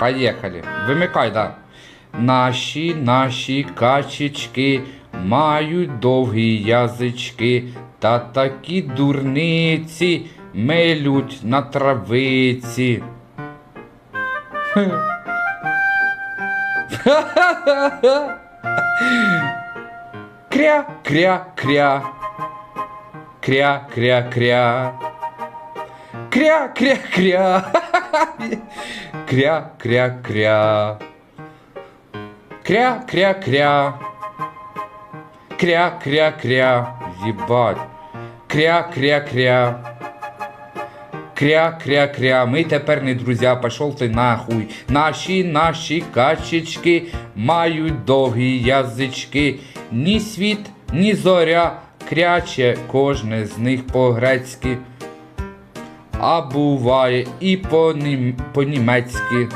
Поїхали. Вимикай, да. Наші, наші качечки мають довгі язички, та такі дурниці мелють на травиці. Кря, кря, кря. Кря, кря, кря. Кря, кря, кря. Кря, кря, кря. Кря, кря, кря. Кря, кря, кря. Ебать. Кря, кря, кря. Кря, кря, кря, ми тепер не друзі, пошов ти нахуй. Наші, наші качечки мають довгі язички. Ні світ, ні зоря, кряче кожне з них по-грецьки. А буває і по-нім- по-німецьки.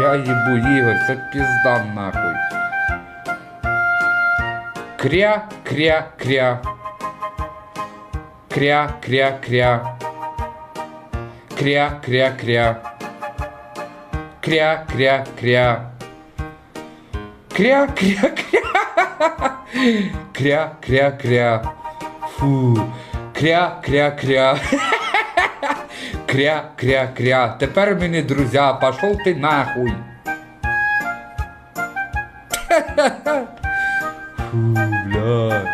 Я їбу Ігор, це пізда нахуй. Кря, кря, кря. Кря, кря, кря. Кря, кря, кря. Кря, кря, кря. Кря, кря, кря. Кря, кря, кря. Фу. Кря, кря, кря. Кря, кря, кря. Тепер ми не друзі, пошов ти нахуй. Фу, блядь.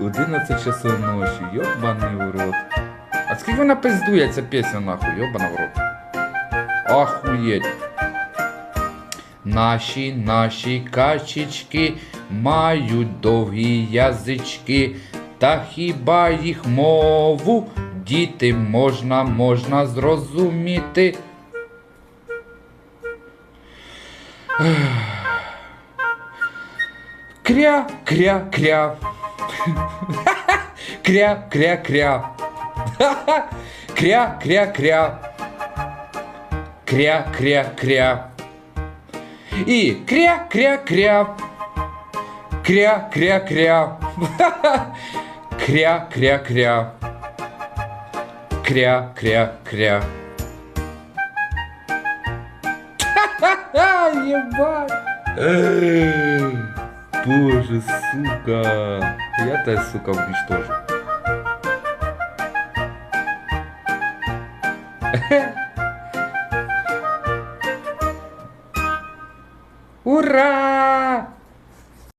11 часов ночі, йобаний в рот. А скільки вона пиздує ця пісня нахуй, йобана в рот. Охуєть. Наші, наші качечки мають довгі язички, та хіба їх мову діти можна, можна зрозуміти. Кря, кря, кря. Кря, кря, кря. Кря, кря, кря. Кря, кря, кря. И кря, кря, кря. Кря, кря, кря. Кря, кря, кря. Кря, кря, кря. Ебать. Эй, Боже, сука. Я тебя, сука, уничтожу. Ура!